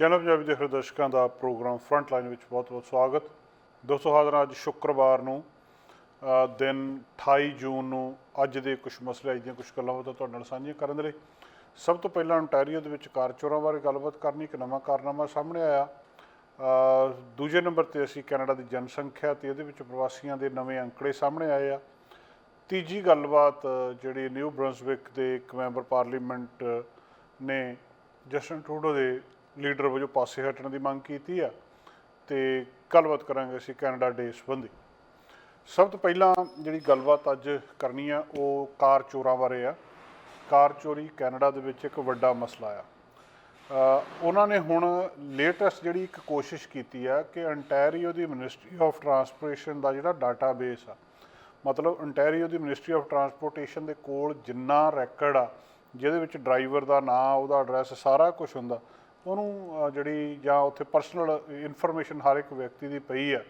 Channel Punjabi ਦੇ ਦਰਸ਼ਕਾਂ ਦਾ programme front line ਵਿੱਚ ਬਹੁਤ-ਬਹੁਤ ਸਵਾਗਤ। ਦੋਸਤੋ, ਹਾਜ਼ਰ ਅੱਜ ਸ਼ੁੱਕਰਵਾਰ ਨੂੰ ਦਿਨ 28 ਜੂਨ ਨੂੰ ਅੱਜ ਦੇ ਕੁਝ ਮਸਲੇ, ਅੱਜ ਦੀਆਂ ਕੁਝ ਗੱਲਾਂ ਬਾਤਾਂ ਤੁਹਾਡੇ ਨਾਲ ਸਾਂਝੀਆਂ ਕਰਨ ਦੇ ਲਈ। ਸਭ ਤੋਂ ਪਹਿਲਾਂ ontario ਦੇ ਵਿੱਚ ਕਾਰ ਚੋਰਾਂ ਬਾਰੇ ਗੱਲਬਾਤ ਕਰਨੀ, ਇੱਕ ਨਵਾਂ ਕਾਰਨਾਮਾ ਸਾਹਮਣੇ ਆਇਆ। ਦੂਜੇ ਨੰਬਰ ਤੇ ਅਸੀਂ ਕੈਨੇਡਾ ਦੀ ਜਨਸੰਖਿਆ ਤੇ ਇਹਦੇ ਵਿੱਚ ਪ੍ਰਵਾਸੀਆਂ ਦੇ ਨਵੇਂ ਅੰਕੜੇ ਸਾਹਮਣੇ ਆਏ ਆ। ਤੀਜੀ ਗੱਲਬਾਤ, ਜਿਹੜੀ ਨਿਊ ਬ੍ਰੰਸਵਿਕ ਦੇ ਇੱਕ ਮੈਂਬਰ ਪਾਰਲੀਮੈਂਟ ਨੇ ਜਸਟਨ ਟਰੂਡੋ ਦੇ ਲੀਡਰ ਵਜੋਂ ਪਾਸੇ ਹਟਣ ਦੀ ਮੰਗ ਕੀਤੀ ਆ ਤੇ ਗੱਲਬਾਤ ਕਰਾਂਗੇ ਅਸੀਂ ਕੈਨੇਡਾ ਡੇ ਸੰਬੰਧੀ। ਸਭ ਤੋਂ ਪਹਿਲਾਂ ਜਿਹੜੀ ਗੱਲਬਾਤ ਅੱਜ ਕਰਨੀ ਆ, ਉਹ ਕਾਰ ਚੋਰਾਂ ਬਾਰੇ ਆ। ਕਾਰ ਚੋਰੀ ਕੈਨੇਡਾ ਦੇ ਵਿੱਚ ਇੱਕ ਵੱਡਾ ਮਸਲਾ ਆ। ਉਹਨਾਂ ਨੇ ਹੁਣ ਲੇਟੈਸਟ ਜਿਹੜੀ ਇੱਕ ਕੋਸ਼ਿਸ਼ ਕੀਤੀ ਆ ਕਿ ਅੰਟੈਰੀਓ ਦੀ ਮਿਨਿਸਟਰੀ ਆਫ ਟਰਾਂਸਪੋਰਟੇਸ਼ਨ ਦਾ ਜਿਹੜਾ ਡਾਟਾਬੇਸ ਆ, ਮਤਲਬ ਅੰਟੈਰੀਓ ਦੀ ਮਿਨਿਸਟਰੀ ਆਫ ਟਰਾਂਸਪੋਰਟੇਸ਼ਨ ਦੇ ਕੋਲ ਜਿੰਨਾ ਰੈਕਡ ਆ, ਜਿਹਦੇ ਵਿੱਚ ਡਰਾਈਵਰ ਦਾ ਨਾਂ, ਉਹਦਾ ਐਡਰੈਸ ਸਾਰਾ ਕੁਝ ਹੁੰਦਾ ਉਹਨੂੰ ਜਿਹੜੀ ਜਾਂ ਉੱਥੇ ਪਰਸਨਲ ਇਨਫੋਰਮੇਸ਼ਨ ਹਰ ਇੱਕ ਵਿਅਕਤੀ ਦੀ ਪਈ ਆ,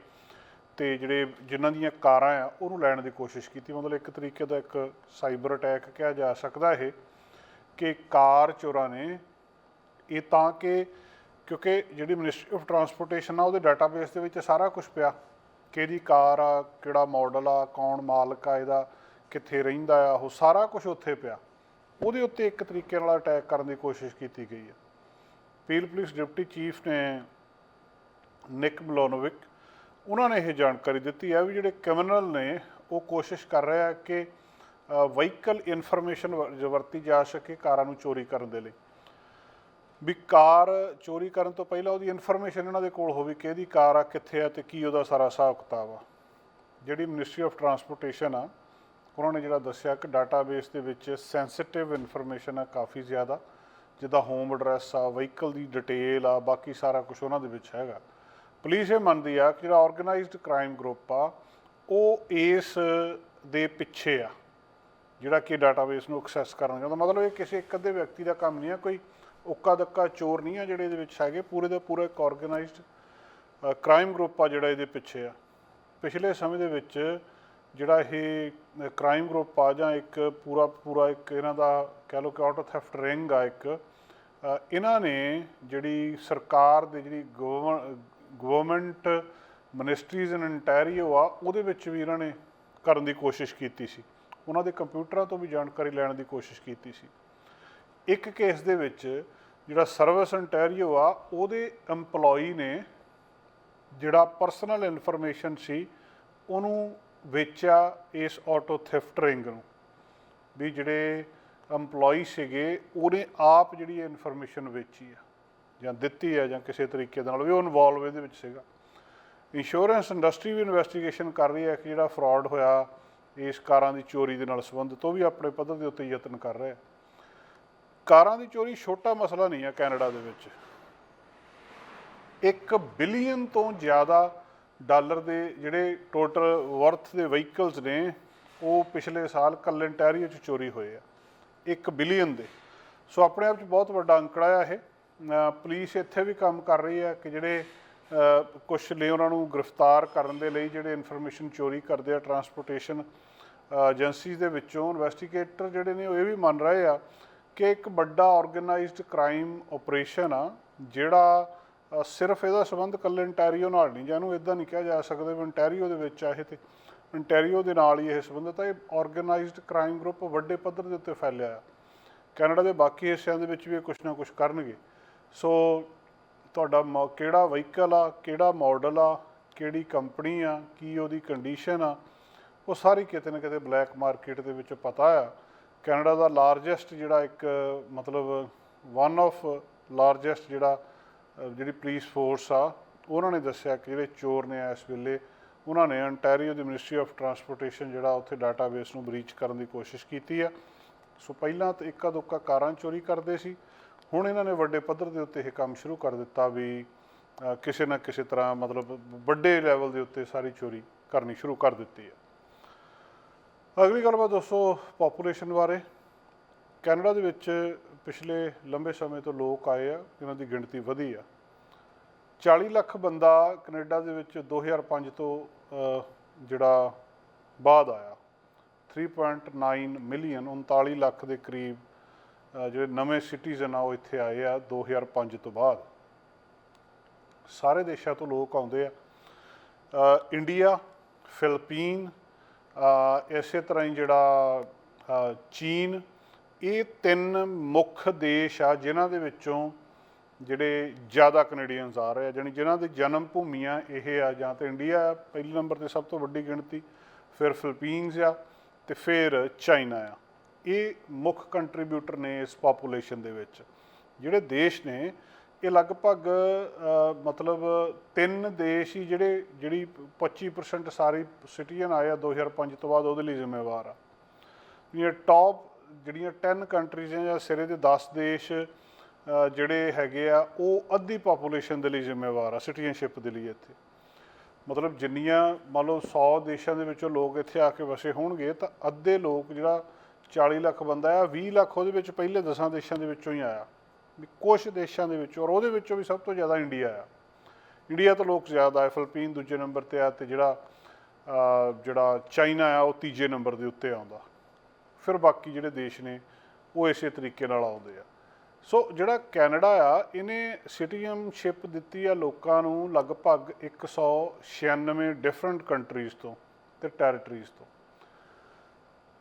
ਤੇ ਜਿਹੜੇ ਜਿਨ੍ਹਾਂ ਦੀਆਂ ਕਾਰਾਂ ਆ, ਉਹਨੂੰ ਲੈਣ ਦੀ ਕੋਸ਼ਿਸ਼ ਕੀਤੀ। ਮਤਲਬ ਇੱਕ ਤਰੀਕੇ ਦਾ ਇੱਕ ਸਾਈਬਰ ਅਟੈਕ ਕਿਹਾ ਜਾ ਸਕਦਾ ਇਹ, ਕਿ ਕਾਰ ਚੋਰਾਂ ਨੇ ਇਹ ਤਾਂ ਕਿ, ਕਿਉਂਕਿ ਜਿਹੜੀ ਮਿਨਿਸਟਰੀ ਆਫ ਟਰਾਂਸਪੋਰਟੇਸ਼ਨ ਆ, ਉਹਦੇ ਡਾਟਾਬੇਸ ਦੇ ਵਿੱਚ ਸਾਰਾ ਕੁਝ ਪਿਆ। ਕਿਹਦੀ ਕਾਰ ਆ, ਕਿਹੜਾ ਮਾਡਲ ਆ, ਕੌਣ ਮਾਲਕ ਆ ਇਹਦਾ, ਕਿੱਥੇ ਰਹਿੰਦਾ ਆ, ਉਹ ਸਾਰਾ ਕੁਝ ਉੱਥੇ ਪਿਆ। ਉਹਦੇ ਉੱਤੇ ਇੱਕ ਤਰੀਕੇ ਨਾਲ ਅਟੈਕ ਕਰਨ ਦੀ ਕੋਸ਼ਿਸ਼ ਕੀਤੀ ਗਈ ਹੈ ਪੀਲ ਪੁਲਿਸ ਡਿਪਟੀ ਚੀਫ ਨੇ ਨਿਕ ਮਲੋਨੋਵਿਕ ਉਹਨਾਂ ਨੇ ਇਹ ਜਾਣਕਾਰੀ ਦਿੱਤੀ ਹੈ ਵੀ ਜਿਹੜੇ ਕ੍ਰਿਮੀਨਲ ਨੇ, ਉਹ ਕੋਸ਼ਿਸ਼ ਕਰ ਰਿਹਾ ਆ ਕਿ ਵਹੀਕਲ ਇਨਫੋਰਮੇਸ਼ਨ ਵਰਤੀ ਜਾ ਸਕੇ ਕਾਰਾਂ ਨੂੰ ਚੋਰੀ ਕਰਨ ਦੇ ਲਈ। ਵੀ ਕਾਰ ਚੋਰੀ ਕਰਨ ਤੋਂ ਪਹਿਲਾਂ ਉਹਦੀ ਇਨਫੋਰਮੇਸ਼ਨ ਇਹਨਾਂ ਦੇ ਕੋਲ ਹੋਵੇ ਕਿ ਇਹਦੀ ਕਾਰ ਆ ਕਿੱਥੇ ਆ ਤੇ ਕੀ ਉਹਦਾ ਸਾਰਾ ਹਿਸਾਬ ਕਿਤਾਬ ਆ। ਜਿਹੜੀ ਮਿਨਿਸਟਰੀ ਆਫ ਟਰਾਂਸਪੋਰਟੇਸ਼ਨ ਆ, ਉਹਨਾਂ ਨੇ ਜਿਹੜਾ ਦੱਸਿਆ ਕਿ ਡਾਟਾਬੇਸ ਦੇ ਵਿੱਚ ਸੈਂਸਿਟਿਵ ਇਨਫੋਰਮੇਸ਼ਨ ਆ ਕਾਫੀ ਜ਼ਿਆਦਾ। ਜਿੱਦਾਂ ਹੋਮ ਐਡਰੈਸ ਆ ਵਹੀਕਲ ਦੀ ਡਿਟੇਲ ਆ, ਬਾਕੀ ਸਾਰਾ ਕੁਝ ਉਹਨਾਂ ਦੇ ਵਿੱਚ ਹੈਗਾ। ਪੁਲਿਸ ਇਹ ਮੰਨਦੀ ਆ ਕਿ ਜਿਹੜਾ ਆਰਗੇਨਾਈਜ਼ਡ ਕ੍ਰਾਈਮ ਗਰੁੱਪ ਆ, ਉਹ ਇਸ ਦੇ ਪਿੱਛੇ ਆ, ਜਿਹੜਾ ਕਿ ਡਾਟਾਬੇਸ ਨੂੰ ਐਕਸੈਸ ਕਰਨਾ ਚਾਹੁੰਦਾ ਮਤਲਬ ਇਹ ਕਿਸੇ ਇੱਕ ਅੱਧੇ ਵਿਅਕਤੀ ਦਾ ਕੰਮ ਨਹੀਂ ਆ, ਕੋਈ ਉੱਕਾ ਦੱਕਾ ਚੋਰ ਨਹੀਂ ਆ ਜਿਹੜੇ ਇਹਦੇ ਵਿੱਚ ਹੈਗੇ। ਪੂਰੇ ਦਾ ਪੂਰਾ ਇੱਕ ਆਰਗੇਨਾਈਜ਼ਡ ਕ੍ਰਾਈਮ ਗਰੁੱਪ ਆ ਜਿਹੜਾ ਇਹਦੇ ਪਿੱਛੇ ਆ। ਪਿਛਲੇ ਸਮੇਂ ਦੇ ਵਿੱਚ ਜਿਹੜਾ ਇਹ ਕ੍ਰਾਈਮ ਗਰੁੱਪ ਆ ਜਾਂ ਇੱਕ ਪੂਰਾ ਪੂਰਾ ਇੱਕ ਇਹਨਾਂ ਦਾ ਕਹਿ ਲਓ ਕਿ ਆਟੋ ਥੈਫਟ ਰਿੰਗ ਆ ਇੱਕ ਇਹਨਾਂ ਨੇ ਜਿਹੜੀ ਸਰਕਾਰ ਦੇ ਜਿਹੜੀ ਗਵਰਨਮੈਂਟ ਮਿਨਿਸਟਰੀਜ਼ ਇਨ ਅੰਟੈਰੀਓ ਆ, ਉਹਦੇ ਵਿੱਚ ਵੀ ਇਹਨਾਂ ਨੇ ਕਰਨ ਦੀ ਕੋਸ਼ਿਸ਼ ਕੀਤੀ ਸੀ। ਉਹਨਾਂ ਦੇ ਕੰਪਿਊਟਰਾਂ ਤੋਂ ਵੀ ਜਾਣਕਾਰੀ ਲੈਣ ਦੀ ਕੋਸ਼ਿਸ਼ ਕੀਤੀ ਸੀ। ਇੱਕ ਕੇਸ ਦੇ ਵਿੱਚ ਜਿਹੜਾ ਸਰਵਿਸ ਅੰਟੈਰੀਓ ਆ, ਉਹਦੇ EMPLOYE ਨੇ ਜਿਹੜਾ ਪਰਸਨਲ ਇਨਫੋਰਮੇਸ਼ਨ ਸੀ, ਉਹਨੂੰ ਵੇਚਿਆ ਇਸ ਆਟੋ ਥੈਫਟ ਰਿੰਗ ਨੂੰ। ਵੀ ਜਿਹੜੇ EMPLOYE ਸੀਗੇ, ਉਹਨੇ ਆਪ ਜਿਹੜੀ ਇਹ ਇਨਫੋਰਮੇਸ਼ਨ ਵੇਚੀ ਆ, ਜਾਂ ਦਿੱਤੀ ਆ, ਜਾਂ ਕਿਸੇ ਤਰੀਕੇ ਦੇ ਨਾਲ ਵੀ ਉਹ ਇਨਵੋਲਵ ਇਹਦੇ ਵਿੱਚ ਸੀਗਾ। ਇੰਸ਼ੋਰੈਂਸ ਇੰਡਸਟਰੀ ਵੀ ਇਨਵੈਸਟੀਗੇਸ਼ਨ ਕਰ ਰਹੀ ਹੈ ਕਿ ਜਿਹੜਾ ਫਰਾਡ ਹੋਇਆ, ਇਸ ਕਾਰਾਂ ਦੀ ਚੋਰੀ ਦੇ ਨਾਲ ਸੰਬੰਧਿਤ, ਉਹ ਵੀ ਆਪਣੇ ਪੱਧਰ ਦੇ ਉੱਤੇ ਯਤਨ ਕਰ ਰਿਹਾ ਕਾਰਾਂ ਦੀ ਚੋਰੀ ਛੋਟਾ ਮਸਲਾ ਨਹੀਂ ਹੈ ਕੈਨੇਡਾ ਦੇ ਵਿੱਚ। 1 ਬਿਲੀਅਨ ਤੋਂ ਜ਼ਿਆਦਾ ਡਾਲਰ ਦੇ ਜਿਹੜੇ ਟੋਟਲ ਵਰਥ ਦੇ ਵਹੀਕਲਸ ਨੇ, ਉਹ ਪਿਛਲੇ ਸਾਲ ਕੱਲ ਅੰਟੈਰੀਓ 'ਚ ਚੋਰੀ ਹੋਏ ਆ। 1 ਬਿਲੀਅਨ ਦੇ। ਸੋ ਆਪਣੇ ਆਪ 'ਚ ਬਹੁਤ ਵੱਡਾ ਅੰਕੜਾ ਆ ਇਹ। ਪੁਲਿਸ ਇੱਥੇ ਵੀ ਕੰਮ ਕਰ ਰਹੀ ਹੈ ਕਿ ਜਿਹੜੇ ਕੁਝ ਨੇ ਉਹਨਾਂ ਨੂੰ ਗ੍ਰਿਫਤਾਰ ਕਰਨ ਦੇ ਲਈ ਜਿਹੜੇ ਇਨਫੋਰਮੇਸ਼ਨ ਚੋਰੀ ਕਰਦੇ ਆ, ਟਰਾਂਸਪੋਰਟੇਸ਼ਨ ਏਜੰਸੀਜ਼ ਦੇ ਵਿੱਚੋਂ ਇਨਵੈਸਟੀਗੇਟਰ ਜਿਹੜੇ ਨੇ ਉਹ ਇਹ ਵੀ ਮੰਨ ਰਹੇ ਆ ਕਿ ਇੱਕ ਵੱਡਾ ਆਰਗੇਨਾਈਜ਼ਡ ਕ੍ਰਾਈਮ ਆਪਰੇਸ਼ਨ ਆ, ਜਿਹੜਾ ਸਿਰਫ ਇਹਦਾ ਸੰਬੰਧ ਕੱਲੇ ਇੰਟੈਰੀਓ ਨਾਲ ਨਹੀਂ ਜਾਨੂੰ ਇਦਾਂ ਨਹੀਂ ਕਿਹਾ ਜਾ ਸਕਦਾ ਵੀ ਅੰਟੈਰੀਓ ਦੇ ਵਿੱਚ ਆ ਇਹ ਤੇ। ਅੰਟੈਰੀਓ ਦੇ ਨਾਲ ਹੀ ਇਹ ਸੰਬੰਧਿਤ ਹੈ। ਇਹ ਆਰਗੇਨਾਈਜ਼ਡ ਕ੍ਰਾਈਮ ਗਰੁੱਪ ਵੱਡੇ ਪੱਧਰ ਦੇ ਉੱਤੇ ਫੈਲਿਆ ਆ। ਕੈਨੇਡਾ ਦੇ ਬਾਕੀ ਹਿੱਸਿਆਂ ਦੇ ਵਿੱਚ ਵੀ ਇਹ ਕੁਝ ਨਾ ਕੁਝ ਕਰਨਗੇ। ਸੋ ਤੁਹਾਡਾ ਮੋ- ਕਿਹੜਾ ਵਹੀਕਲ ਆ, ਕਿਹੜਾ ਮਾਡਲ ਆ, ਕਿਹੜੀ ਕੰਪਨੀ ਆ, ਕੀ ਉਹਦੀ ਕੰਡੀਸ਼ਨ ਆ, ਉਹ ਸਾਰੀ ਕਿਤੇ ਨਾ ਕਿਤੇ ਬਲੈਕ ਮਾਰਕੀਟ ਦੇ ਵਿੱਚ ਪਤਾ ਆ। ਕੈਨੇਡਾ ਦਾ ਲਾਰਜੈਸਟ ਜਿਹੜਾ ਇੱਕ, ਮਤਲਬ ਵਨ ਆਫ ਲਾਰਜੈਸਟ ਜਿਹੜਾ ਜਿਹੜੀ ਪੁਲਿਸ ਫੋਰਸ ਆ, ਉਹਨਾਂ ਨੇ ਦੱਸਿਆ ਕਿ ਜਿਹੜੇ ਚੋਰ ਨੇ ਇਸ ਵੇਲੇ ਉਹਨਾਂ ਨੇ ਅੰਟੈਰੀਓ ਦੀ ਮਿਨਿਸਟਰੀ ਆਫ ਟਰਾਂਸਪੋਰਟੇਸ਼ਨ ਜਿਹੜਾ ਉੱਥੇ ਡਾਟਾਬੇਸ ਨੂੰ ਬ੍ਰੀਚ ਕਰਨ ਦੀ ਕੋਸ਼ਿਸ਼ ਕੀਤੀ ਆ। ਸੋ ਪਹਿਲਾਂ ਤਾਂ ਇੱਕਾ ਦੁੱਕਾ ਕਾਰਾਂ ਚੋਰੀ ਕਰਦੇ ਸੀ। ਹੁਣ ਇਹਨਾਂ ਨੇ ਵੱਡੇ ਪੱਧਰ ਦੇ ਉੱਤੇ ਇਹ ਕੰਮ ਸ਼ੁਰੂ ਕਰ ਦਿੱਤਾ ਵੀ ਕਿਸੇ ਨਾ ਕਿਸੇ ਤਰ੍ਹਾਂ ਮਤਲਬ ਵੱਡੇ ਲੈਵਲ ਦੇ ਉੱਤੇ ਸਾਰੀ ਚੋਰੀ ਕਰਨੀ ਸ਼ੁਰੂ ਕਰ ਦਿੱਤੀ ਹੈ ਅਗਲੀ ਗੱਲਬਾਤ ਦੋਸਤੋ ਪੋਪੂਲੇਸ਼ਨ ਬਾਰੇ। ਕੈਨੇਡਾ ਦੇ ਵਿੱਚ ਪਿਛਲੇ ਲੰਬੇ ਸਮੇਂ ਤੋਂ ਲੋਕ ਆਏ ਆ, ਇਹਨਾਂ ਦੀ ਗਿਣਤੀ ਵਧੀ ਆ। 40 ਲੱਖ ਬੰਦਾ ਕੈਨੇਡਾ ਦੇ ਵਿੱਚ 2005 ਤੋਂ ਜਿਹੜਾ ਬਾਅਦ ਆਇਆ। 3.9 ਮਿਲੀਅਨ 39 ਲੱਖ ਦੇ ਕਰੀਬ ਜਿਹੜੇ ਨਵੇਂ ਸਿਟੀਜ਼ਨ ਆ ਉਹ ਇੱਥੇ ਆਏ ਆ 2005 ਤੋਂ ਬਾਅਦ। ਸਾਰੇ ਦੇਸ਼ਾਂ ਤੋਂ ਲੋਕ ਆਉਂਦੇ ਆ। ਇੰਡੀਆ ਫਿਲੀਪੀਨ ਅ, ਇਸੇ ਤਰ੍ਹਾਂ ਹੀ ਜਿਹੜਾ ਚੀਨ ਇਹ ਤਿੰਨ ਮੁੱਖ ਦੇਸ਼ ਆ ਜਿਨ੍ਹਾਂ ਦੇ ਵਿੱਚੋਂ ਜਿਹੜੇ ਜ਼ਿਆਦਾ ਕੈਨੇਡੀਅਨਸ ਆ ਰਹੇ ਆ ਜਾਣੀ ਜਿਨ੍ਹਾਂ ਦੀ ਜਨਮ ਭੂਮੀਆਂ ਇਹ ਆ ਜਾਂ ਤਾਂ ਇੰਡੀਆ ਆ, ਪਹਿਲੇ ਨੰਬਰ ਤੇ ਸਭ ਤੋਂ ਵੱਡੀ ਗਿਣਤੀ ਫਿਰ ਫਿਲੀਪੀਨਸ ਆ ਤੇ ਫਿਰ ਚਾਈਨਾ ਆ। ਇਹ ਮੁੱਖ ਕੰਟਰੀਬਿਊਟਰ ਨੇ ਇਸ ਪਾਪੂਲੇਸ਼ਨ ਦੇ ਵਿੱਚ। ਜਿਹੜੇ ਦੇਸ਼ ਨੇ ਇਹ ਲਗਭਗ ਮਤਲਬ ਤਿੰਨ ਦੇਸ਼ ਹੀ ਜਿਹੜੇ ਜਿਹੜੀ 25% ਸਾਰੀ ਸਿਟੀਜ਼ਨ ਆਏ ਆ 2005 ਤੋਂ ਬਾਅਦ ਉਹਦੇ ਲਈ ਜ਼ਿੰਮੇਵਾਰ ਆ। ਜਿਹੜੀਆਂ ਟੌਪ ਜਿਹੜੀਆਂ 10 ਕੰਟਰੀਜ਼ ਆ ਜਾਂ ਸਿਰੇ ਦੇ 10 ਦੇਸ਼ ਜਿਹੜੇ ਹੈਗੇ ਆ, ਉਹ ਅੱਧੀ ਪਾਪੂਲੇਸ਼ਨ ਦੇ ਲਈ ਜ਼ਿੰਮੇਵਾਰ ਆ ਸਿਟੀਜ਼ਨਸ਼ਿਪ ਦੇ ਲਈ ਇੱਥੇ। ਮਤਲਬ ਜਿੰਨੀਆਂ, ਮੰਨ ਲਓ 100 ਦੇਸ਼ਾਂ ਦੇ ਵਿੱਚੋਂ ਲੋਕ ਇੱਥੇ ਆ ਕੇ ਵਸੇ ਹੋਣਗੇ, ਤਾਂ ਅੱਧੇ ਲੋਕ ਜਿਹੜਾ 40 ਲੱਖ ਬੰਦਾ ਆ 20 ਲੱਖ ਉਹਦੇ ਵਿੱਚ ਪਹਿਲੇ 10 ਦੇਸ਼ਾਂ ਦੇ ਵਿੱਚੋਂ ਹੀ ਆਇਆ। ਵੀ ਕੁਝ ਦੇਸ਼ਾਂ ਦੇ ਵਿੱਚੋਂ, ਔਰ ਉਹਦੇ ਵਿੱਚੋਂ ਵੀ ਸਭ ਤੋਂ ਜ਼ਿਆਦਾ ਇੰਡੀਆ ਆ। ਇੰਡੀਆ ਤੋਂ ਲੋਕ ਜ਼ਿਆਦਾ ਹੈ ਫਿਲਪੀਨ ਦੂਜੇ ਨੰਬਰ ਤੇ ਆ, ਤੇ ਜਿਹੜਾ ਜਿਹੜਾ ਚਾਈਨਾ ਆ, ਉਹ ਤੀਜੇ ਨੰਬਰ ਦੇ ਉੱਤੇ ਆਉਂਦਾ। ਫਿਰ ਬਾਕੀ ਜਿਹੜੇ ਦੇਸ਼ ਨੇ, ਉਹ ਇਸੇ ਤਰੀਕੇ ਨਾਲ ਆਉਂਦੇ ਆ। ਸੋ ਜਿਹੜਾ ਕੈਨੇਡਾ ਆ, ਇਹਨੇ ਸਿਟੀਜ਼ਨਸ਼ਿਪ ਦਿੱਤੀ ਆ ਲੋਕਾਂ ਨੂੰ ਲਗਭਗ 196 ਡਿਫਰੈਂਟ ਕੰਟਰੀਜ਼ ਤੋਂ ਤੇ ਟੈਰੀਟਰੀਜ਼ ਤੋਂ।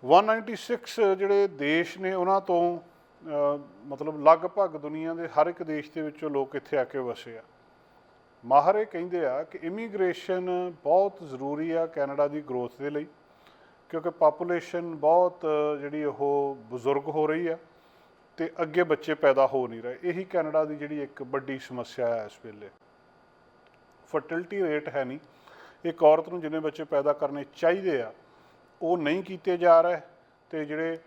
196 ਜਿਹੜੇ ਦੇਸ਼ ਨੇ ਉਹਨਾਂ ਤੋਂ ਮਤਲਬ ਲਗਭਗ ਦੁਨੀਆ ਦੇ ਹਰ ਇੱਕ ਦੇਸ਼ ਦੇ ਵਿੱਚੋਂ ਲੋਕ ਇੱਥੇ ਆ ਕੇ ਵਸੇ ਆ। ਮਾਹਰ ਇਹ ਕਹਿੰਦੇ ਆ ਕਿ ਇਮੀਗ੍ਰੇਸ਼ਨ ਬਹੁਤ ਜ਼ਰੂਰੀ ਆ ਕੈਨੇਡਾ ਦੀ ਗਰੋਥ ਦੇ ਲਈ, ਕਿਉਂਕਿ ਪਾਪੂਲੇਸ਼ਨ ਬਹੁਤ ਜਿਹੜੀ ਉਹ ਬਜ਼ੁਰਗ ਹੋ ਰਹੀ ਆ। ਤੇ ਅੱਗੇ ਬੱਚੇ ਪੈਦਾ ਹੋ ਨਹੀਂ ਰਹੇ। ਇਹੀ ਕੈਨੇਡਾ ਦੀ ਜਿਹੜੀ ਇੱਕ ਵੱਡੀ ਸਮੱਸਿਆ ਹੈ ਇਸ ਵੇਲੇ। ਫਰਟਿਲਿਟੀ ਰੇਟ ਹੈ ਨਹੀਂ। ਇੱਕ ਔਰਤ ਨੂੰ ਜਿੰਨੇ ਬੱਚੇ ਪੈਦਾ ਕਰਨੇ ਚਾਹੀਦੇ ਆ ਉਹ ਨਹੀਂ ਕੀਤੇ ਜਾ ਰਹੇ ਤੇ ਜਿਹੜੇ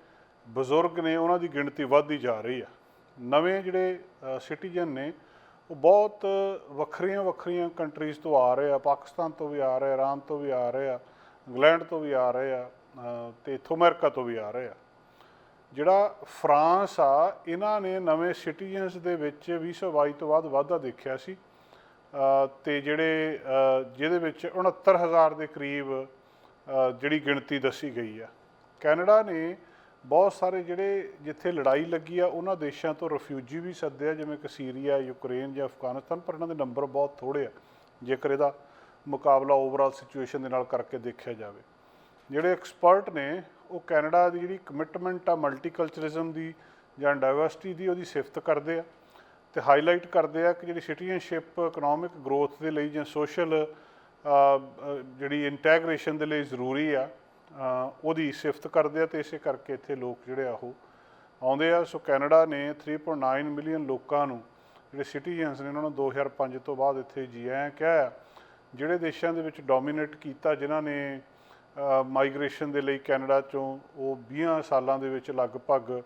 ਬਜ਼ੁਰਗ ਨੇ ਉਹਨਾਂ ਦੀ ਗਿਣਤੀ ਵੱਧਦੀ ਜਾ ਰਹੀ ਆ। ਨਵੇਂ ਜਿਹੜੇ ਸਿਟੀਜ਼ਨ ਨੇ ਉਹ ਬਹੁਤ ਵੱਖਰੀਆਂ ਵੱਖਰੀਆਂ ਕੰਟਰੀਜ਼ ਤੋਂ ਆ ਰਹੇ ਆ। ਪਾਕਿਸਤਾਨ ਤੋਂ ਵੀ ਆ ਰਹੇ ਆ ਇਰਾਨ ਤੋਂ ਵੀ ਆ ਰਹੇ ਆ ਇੰਗਲੈਂਡ ਤੋਂ ਵੀ ਆ ਰਹੇ ਆ ਅ, ਤੇ ਇਥੋਂ ਅਮਰੀਕਾ ਤੋਂ ਵੀ ਆ ਰਹੇ ਆ। ਜਿਹੜਾ ਫਰਾਂਸ ਆ ਇਹਨਾਂ ਨੇ ਨਵੇਂ ਸਿਟੀਜ਼ਨਸ ਦੇ ਵਿੱਚ 2022 ਤੋਂ ਬਾਅਦ ਵਾਧਾ ਦੇਖਿਆ ਸੀ। ਅ, ਤੇ ਜਿਹੜੇ ਜਿਹਦੇ ਵਿੱਚ 69000 ਦੇ ਕਰੀਬ ਜਿਹੜੀ ਗਿਣਤੀ ਦੱਸੀ ਗਈ ਆ। ਕੈਨੇਡਾ ਨੇ ਬਹੁਤ ਸਾਰੇ ਜਿਹੜੇ ਜਿੱਥੇ ਲੜਾਈ ਲੱਗੀ ਆ ਉਹਨਾਂ ਦੇਸ਼ਾਂ ਤੋਂ ਰਿਫਿਊਜੀ ਵੀ ਸੱਦੇ ਆ ਜਿਵੇਂ ਕਿ ਸੀਰੀਆ ਯੂਕਰੇਨ ਜਾਂ ਅਫਗਾਨਿਸਤਾਨ ਪਰ ਇਹਨਾਂ ਦੇ ਨੰਬਰ ਬਹੁਤ ਥੋੜੇ ਆ ਜੇਕਰ ਇਹਦਾ ਮੁਕਾਬਲਾ ਓਵਰਆਲ ਸਿਚੁਏਸ਼ਨ ਦੇ ਨਾਲ ਕਰਕੇ ਦੇਖਿਆ ਜਾਵੇ। ਜਿਹੜੇ ਐਕਸਪਰਟ ਨੇ ਉਹ ਕੈਨੇਡਾ ਦੀ ਜਿਹੜੀ ਕਮਿਟਮੈਂਟ ਆ ਮਲਟੀਕਲਚਰਿਜ਼ਮ ਦੀ ਜਾਂ ਡਾਈਵਰਸਿਟੀ ਦੀ ਉਹਦੀ ਸਿਫਤ ਕਰਦੇ ਆ ਤੇ ਹਾਈਲਾਈਟ ਕਰਦੇ ਆ ਕਿ ਜਿਹੜੀ ਸਿਟੀਜ਼ਨਸ਼ਿਪ ਇਕਨੋਮਿਕ ਗਰੋਥ ਦੇ ਲਈ ਜਾਂ ਸੋਸ਼ਲ ਜਿਹੜੀ ਇੰਟੈਗ੍ਰੇਸ਼ਨ ਦੇ ਲਈ ਜ਼ਰੂਰੀ ਆ ਉਹਦੀ ਸਿਫਤ ਕਰਦੇ ਆ ਤੇ ਇਸੇ ਕਰਕੇ ਇੱਥੇ ਲੋਕ ਜਿਹੜੇ ਆ ਉਹ ਆਉਂਦੇ ਆ ਸੋ ਕੈਨੇਡਾ ਨੇ 3.9 ਮਿਲੀਅਨ ਲੋਕਾਂ ਨੂੰ ਜਿਹੜੇ ਸਿਟੀਜ਼ਨਸ ਨੇ ਉਹਨਾਂ ਨੂੰ 2005 ਤੋਂ ਬਾਅਦ ਇੱਥੇ ਜੀ ਆਇਆਂ ਕਿਹਾ ਆ। ਜਿਹੜੇ ਦੇਸ਼ਾਂ ਦੇ ਵਿੱਚ ਡੋਮੀਨੇਟ ਕੀਤਾ, ਜਿਨ੍ਹਾਂ ਨੇ ਮਾਈਗ੍ਰੇਸ਼ਨ ਦੇ ਲਈ ਕੈਨੇਡਾ ਚੋਂ ਉਹ 20 ਸਾਲਾਂ ਦੇ ਵਿੱਚ ਲਗਭਗ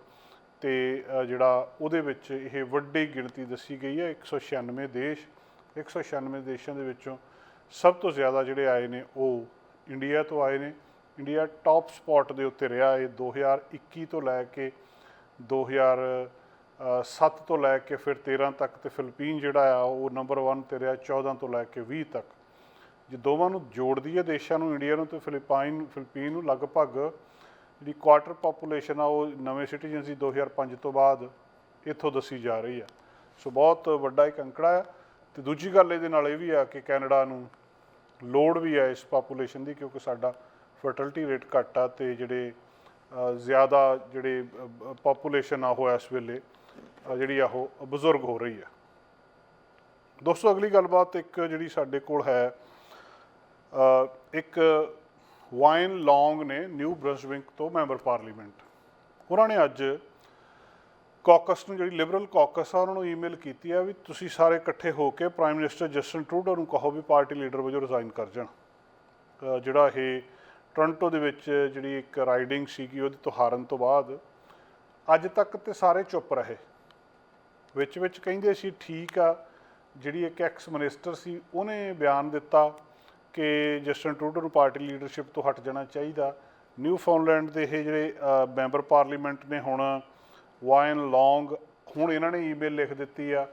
ਤੇ ਜਿਹੜਾ ਉਹਦੇ ਵਿੱਚ ਇਹ ਵੱਡੀ ਗਿਣਤੀ ਦੱਸੀ ਗਈ ਹੈ 196 ਦੇਸ਼ 196 ਦੇਸ਼ਾਂ ਦੇ ਵਿੱਚੋਂ ਸਭ ਤੋਂ ਜ਼ਿਆਦਾ ਜਿਹੜੇ ਆਏ ਨੇ ਉਹ ਇੰਡੀਆ ਤੋਂ ਆਏ ਨੇ। ਇੰਡੀਆ ਟੌਪ ਸਪੌਟ ਦੇ ਉੱਤੇ ਰਿਹਾ ਇਹ 2021 ਤੋਂ ਲੈ ਕੇ 2007 ਤੋਂ ਲੈ ਕੇ ਫਿਰ 13 ਤੱਕ ਤੇ ਫਿਲੀਪੀਨ ਜਿਹੜਾ ਆ ਉਹ ਨੰਬਰ 1 ਤੇ ਰਿਹਾ 14 ਤੋਂ ਲੈ ਕੇ 20 ਤੱਕ। ਜੇ ਦੋਵਾਂ ਨੂੰ ਜੋੜਦੀ ਹੈ ਦੇਸ਼ਾਂ ਨੂੰ, ਇੰਡੀਆ ਨੂੰ ਤੇ ਫਿਲੀਪਾਈਨ, ਫਿਲੀਪੀਨ ਨੂੰ ਲਗਭਗ ਜਿਹੜੀ ਕੁਆਟਰ ਪਾਪੂਲੇਸ਼ਨ ਆ ਉਹ ਨਵੇਂ ਸਿਟੀਜ਼ਨ ਸੀ 2005 ਤੋਂ ਬਾਅਦ ਇੱਥੋਂ ਦੱਸੀ ਜਾ ਰਹੀ ਆ। ਸੋ ਬਹੁਤ ਵੱਡਾ ਇੱਕ ਅੰਕੜਾ ਹੈ ਤੇ ਦੂਜੀ ਗੱਲ ਇਹਦੇ ਨਾਲ ਇਹ ਵੀ ਆ ਕਿ ਕੈਨੇਡਾ ਨੂੰ ਲੋੜ ਵੀ ਹੈ ਇਸ ਪਾਪੂਲੇਸ਼ਨ ਦੀ ਕਿਉਂਕਿ ਸਾਡਾ ਫਰਟਿਲਿਟੀ ਰੇਟ ਘੱਟ ਆ ਤੇ ਜਿਹੜੇ ਜ਼ਿਆਦਾ ਜਿਹੜੇ ਪਾਪੂਲੇਸ਼ਨ ਆ ਉਹ ਇਸ ਵੇਲੇ ਜਿਹੜੀ ਆ ਉਹ ਬਜ਼ੁਰਗ ਹੋ ਰਹੀ ਆ। ਦੋਸਤੋ ਅਗਲੀ ਗੱਲਬਾਤ ਇੱਕ ਜਿਹੜੀ ਸਾਡੇ ਕੋਲ ਹੈ ਇੱਕ ਵਾਈਨ ਲੌਂਗ ਨੇ ਨਿਊ ਬ੍ਰਸ਼ਵਿੰਕ ਤੋਂ ਮੈਂਬਰ ਪਾਰਲੀਮੈਂਟ। ਉਹਨਾਂ ਨੇ ਅੱਜ ਕਾਕਸ ਨੂੰ, ਜਿਹੜੀ ਲਿਬਰਲ ਕਾਕਸ ਆ, ਉਹਨਾਂ ਨੂੰ ਈਮੇਲ ਕੀਤੀ ਆ ਵੀ ਤੁਸੀਂ ਸਾਰੇ ਇਕੱਠੇ ਹੋ ਕੇ ਪ੍ਰਾਈਮ ਮਿਨਿਸਟਰ ਜਸਟਨ ਟਰੂਡੋ ਨੂੰ ਕਹੋ ਵੀ ਪਾਰਟੀ ਲੀਡਰ ਵਜੋਂ ਰਿਜ਼ਾਈਨ ਕਰ ਜਾਣ। ਜਿਹੜਾ ਇਹ ਟੋਰਾਂਟੋ ਦੇ ਵਿੱਚ ਜਿਹੜੀ ਇੱਕ ਰਾਈਡਿੰਗ ਸੀਗੀ ਉਹਦੇ ਤੋਂ ਹਾਰਨ ਤੋਂ ਬਾਅਦ ਅੱਜ ਤੱਕ ਤੇ ਸਾਰੇ ਚੁੱਪ ਰਹੇ। ਵਿੱਚ ਵਿੱਚ ਕਹਿੰਦੇ ਸੀ, ਠੀਕ ਆ, ਜਿਹੜੀ ਇੱਕ ਐਕਸ ਮਿਨਿਸਟਰ ਸੀ, ਉਹਨੇ ਬਿਆਨ ਦਿੱਤਾ ਕਿ ਜਸਟਨ ਟਰੂਡੋ ਨੂੰ ਪਾਰਟੀ ਲੀਡਰਸ਼ਿਪ ਤੋਂ ਹਟ ਜਾਣਾ ਚਾਹੀਦਾ। ਨਿਊ ਫਾਊਂਡਲੈਂਡ ਦੇ ਇਹ ਜਿਹੜੇ ਮੈਂਬਰ ਪਾਰਲੀਮੈਂਟ ਨੇ ਹੁਣ, ਵਾਇਨ ਲੌਂਗ, ਹੁਣ ਇਹਨਾਂ ਨੇ ਈਮੇਲ ਲਿਖ ਦਿੱਤੀ ਆ।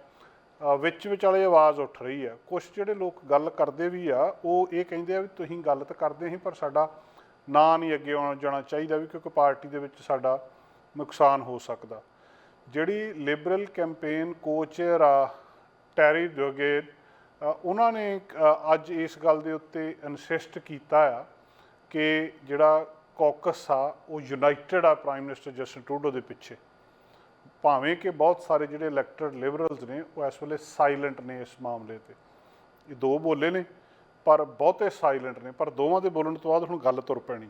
ਵਿੱਚ ਵਿਚਾਲੇ ਆਵਾਜ਼ ਉੱਠ ਰਹੀ ਆ। ਕੁਝ ਜਿਹੜੇ ਲੋਕ ਗੱਲ ਕਰਦੇ ਵੀ ਆ, ਉਹ ਇਹ ਕਹਿੰਦੇ ਆ ਵੀ ਤੁਸੀਂ ਗੱਲ ਤਾਂ ਕਰਦੇ ਸੀ, ਪਰ ਸਾਡਾ ਨਾਂ ਨਹੀਂ ਅੱਗੇ ਆਉਣਾ ਜਾਣਾ ਚਾਹੀਦਾ ਵੀ ਕਿਉਂਕਿ ਪਾਰਟੀ ਦੇ ਵਿੱਚ ਸਾਡਾ ਨੁਕਸਾਨ ਹੋ ਸਕਦਾ। ਜਿਹੜੀ ਲਿਬਰਲ ਕੈਂਪੇਨ ਕੋਚਰ ਆ, ਟੈਰੀ ਡੋਗੇਟ ਉਹਨਾਂ ਨੇ ਅੱਜ ਇਸ ਗੱਲ ਦੇ ਉੱਤੇ ਇਨਸਿਸਟ ਕੀਤਾ ਆ ਕਿ ਜਿਹੜਾ ਕੌਕਸ ਆ, ਉਹ ਯੂਨਾਈਟਿਡ ਆ ਪ੍ਰਾਈਮ ਮਿਨਿਸਟਰ ਜਸਟਿਨ ਟਰੂਡੋ ਦੇ ਪਿੱਛੇ। ਭਾਵੇਂ ਕਿ ਬਹੁਤ ਸਾਰੇ ਜਿਹੜੇ ਇਲੈਕਟਡ ਲਿਬਰਲਸ ਨੇ, ਉਹ ਇਸ ਵੇਲੇ ਸਾਇਲੈਂਟ ਨੇ ਇਸ ਮਾਮਲੇ ਤੇ। ਇਹ ਦੋ ਬੋਲੇ ਨੇ, ਪਰ ਬਹੁਤੇ ਸਾਇਲੈਂਟ ਨੇ, ਪਰ ਦੋਵਾਂ ਦੇ ਬੋਲਣ ਤੋਂ ਬਾਅਦ ਹੁਣ ਗੱਲ ਤੁਰ ਪੈਣੀ।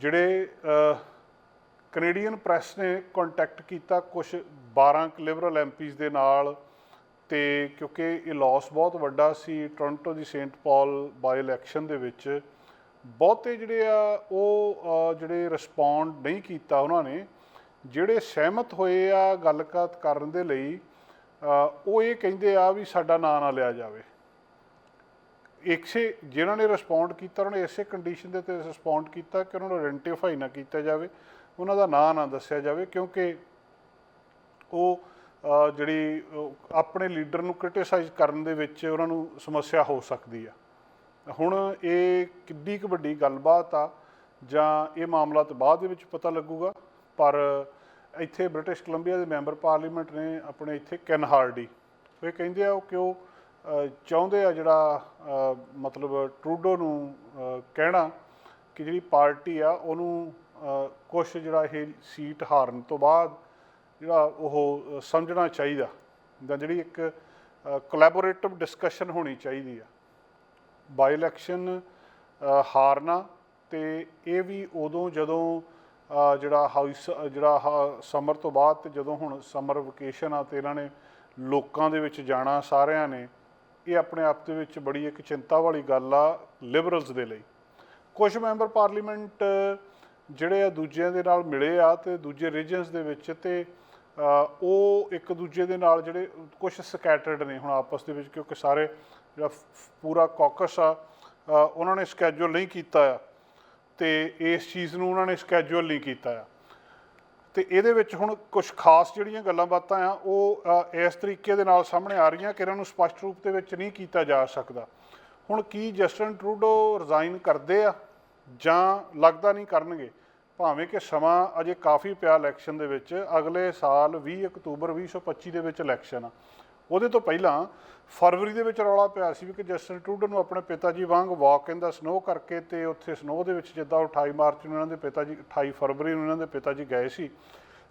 ਜਿਹੜੇ ਕੈਨੇਡੀਅਨ ਪ੍ਰੈਸ ਨੇ ਕੰਟੈਕਟ ਕੀਤਾ ਕੁਝ 12 ਲਿਬਰਲ ਐਮਪੀਜ਼ ਦੇ ਨਾਲ ਤੇ ਕਿਉਂਕਿ ਇਹ ਲਾਸ ਬਹੁਤ ਵੱਡਾ ਸੀ ਟੋਰਾਂਟੋ ਦੀ ਸੇਂਟ ਪਾਲ ਬਾਈ ਇਲੈਕਸ਼ਨ ਦੇ ਵਿੱਚ। ਬਹੁਤੇ ਜਿਹੜੇ ਆ, ਉਹ ਜਿਹੜੇ ਰਿਸਪੌਂਡ ਨਹੀਂ ਕੀਤਾ ਉਹਨਾਂ ਨੇ, ਜਿਹੜੇ ਸਹਿਮਤ ਹੋਏ ਆ ਗੱਲਬਾਤ ਕਰਨ ਦੇ ਲਈ ਉਹ ਇਹ ਕਹਿੰਦੇ ਆ ਵੀ ਸਾਡਾ ਨਾਂ ਨਾ ਲਿਆ ਜਾਵੇ। ਇਸੇ ਜਿਨ੍ਹਾਂ ਨੇ ਰਿਸਪੌਂਡ ਕੀਤਾ, ਉਹਨਾਂ ਨੇ ਇਸੇ ਕੰਡੀਸ਼ਨ ਦੇ ਤੇ ਰਿਸਪੌਂਡ ਕੀਤਾ ਕਿ ਉਹਨਾਂ ਨੂੰ ਆਇਡੈਂਟੀਫਾਈ ਨਾ ਕੀਤਾ ਜਾਵੇ, ਉਹਨਾਂ ਦਾ ਨਾਂ ਨਾ ਦੱਸਿਆ ਜਾਵੇ, ਕਿਉਂਕਿ ਉਹ ਜਿਹੜੀ ਆਪਣੇ ਲੀਡਰ ਨੂੰ ਕ੍ਰਿਟਿਸਾਈਜ਼ ਕਰਨ ਦੇ ਵਿੱਚ ਉਹਨਾਂ ਨੂੰ ਸਮੱਸਿਆ ਹੋ ਸਕਦੀ ਆ। ਹੁਣ ਇਹ ਕਿੱਡੀ ਕੁ ਵੱਡੀ ਗੱਲਬਾਤ ਆ, ਜਾਂ ਇਹ ਮਾਮਲਾ ਤਾਂ ਬਾਅਦ ਦੇ ਵਿੱਚ ਪਤਾ ਲੱਗੂਗਾ, ਪਰ ਇੱਥੇ ਬ੍ਰਿਟਿਸ਼ ਕੋਲੰਬੀਆ ਦੇ ਮੈਂਬਰ ਪਾਰਲੀਮੈਂਟ ਨੇ ਆਪਣੇ ਇੱਥੇ ਕੈਨ ਹਾਰਡੀ ਉਹ ਇਹ ਕਹਿੰਦੇ ਆ ਕਿ ਉਹ ਚਾਹੁੰਦੇ ਆ ਜਿਹੜਾ ਮਤਲਬ ਟਰੂਡੋ ਨੂੰ ਕਹਿਣਾ ਕਿ ਜਿਹੜੀ ਪਾਰਟੀ ਆ ਉਹਨੂੰ ਕੁਝ ਜਿਹੜਾ ਇਹ ਸੀਟ ਹਾਰਨ ਤੋਂ ਬਾਅਦ ਜਿਹੜਾ ਉਹ ਸਮਝਣਾ ਚਾਹੀਦਾ। ਜਾਂ ਜਿਹੜੀ ਇੱਕ ਕੋਲੈਬੋਰੇਟਿਵ ਡਿਸਕਸ਼ਨ ਹੋਣੀ ਚਾਹੀਦੀ ਆ। ਬਾਈ ਇਲੈਕਸ਼ਨ ਹਾਰਨਾ ਤੇ ਇਹ ਵੀ ਉਦੋਂ ਜਦੋਂ ਜਿਹੜਾ ਹਾਊਸ ਜਿਹੜਾ ਸਮਰ ਤੋਂ ਬਾਅਦ ਤੇ ਜਦੋਂ ਹੁਣ ਸਮਰ ਵਕੇਸ਼ਨ ਆ ਤੇ ਇਹਨਾਂ ਨੇ ਲੋਕਾਂ ਦੇ ਵਿੱਚ ਜਾਣਾ ਸਾਰਿਆਂ ਨੇ, ਇਹ ਆਪਣੇ ਆਪ ਦੇ ਵਿੱਚ ਬੜੀ ਇੱਕ ਚਿੰਤਾ ਵਾਲੀ ਗੱਲ ਆ ਲਿਬਰਲਸ ਦੇ ਲਈ। ਕੁਝ ਮੈਂਬਰ ਪਾਰਲੀਮੈਂਟ ਜਿਹੜੇ ਆ ਦੂਜਿਆਂ ਦੇ ਨਾਲ ਮਿਲੇ ਆ ਤੇ ਦੂਜੇ ਰੀਜਨਸ ਦੇ ਵਿੱਚ ਤੇ ਉਹ ਇੱਕ ਦੂਜੇ ਦੇ ਨਾਲ ਜਿਹੜੇ ਕੁਝ ਸਕੈਟਰਡ ਨੇ ਹੁਣ ਆਪਸ ਦੇ ਵਿੱਚ, ਕਿਉਂਕਿ ਸਾਰੇ ਜਿਹੜਾ ਪੂਰਾ ਕਾਕਸ ਆ ਉਹਨਾਂ ਨੇ ਸਕੇਜੂਲ ਨਹੀਂ ਕੀਤਾ ਆ। ਤੇ ਇਸ ਚੀਜ਼ ਨੂੰ ਉਹਨਾਂ ਨੇ ਸਕੇਜੂਲ ਨਹੀਂ ਕੀਤਾ ਆ। ਤੇ ਇਹਦੇ ਵਿੱਚ ਹੁਣ ਕੁਝ ਖਾਸ ਜਿਹੜੀਆਂ ਗੱਲਾਂ ਬਾਤਾਂ ਆ, ਉਹ ਇਸ ਤਰੀਕੇ ਦੇ ਨਾਲ ਸਾਹਮਣੇ ਆ ਰਹੀਆਂ ਕਿ ਇਹਨਾਂ ਨੂੰ ਸਪਸ਼ਟ ਰੂਪ ਦੇ ਵਿੱਚ ਨਹੀਂ ਕੀਤਾ ਜਾ ਸਕਦਾ। ਹੁਣ ਕੀ ਜਸਟਨ ਟਰੂਡੋ ਰਿਜ਼ਾਈਨ ਕਰਦੇ ਆ ਜਾਂ ਲੱਗਦਾ ਨਹੀਂ ਕਰਨਗੇ? ਭਾਵੇਂ ਕਿ ਸਮਾਂ ਅਜੇ ਕਾਫੀ ਪਿਆ ਇਲੈਕਸ਼ਨ ਦੇ ਵਿੱਚ, ਅਗਲੇ ਸਾਲ 20 ਅਕਤੂਬਰ 2025 ਦੇ ਵਿੱਚ ਇਲੈਕਸ਼ਨ ਆ। ਉਹਦੇ ਤੋਂ ਪਹਿਲਾਂ ਫਰਵਰੀ ਦੇ ਵਿੱਚ ਰੌਲਾ ਪਿਆ ਸੀ ਵੀ ਕਿ ਜਸਟਨ ਟਰੂਡੋ ਨੂੰ ਆਪਣੇ ਪਿਤਾ ਜੀ ਵਾਂਗ ਵਾਕ ਇਨ ਦਾ ਸਨੋ ਕਰਕੇ ਤੇ ਉੱਥੇ ਸਨੋ ਦੇ ਵਿੱਚ ਜਿੱਦਾਂ ਉਹ 28 ਮਾਰਚ ਨੂੰ ਇਹਨਾਂ ਦੇ ਪਿਤਾ ਜੀ 28 ਫਰਵਰੀ ਨੂੰ ਇਹਨਾਂ ਦੇ ਪਿਤਾ ਜੀ ਗਏ ਸੀ।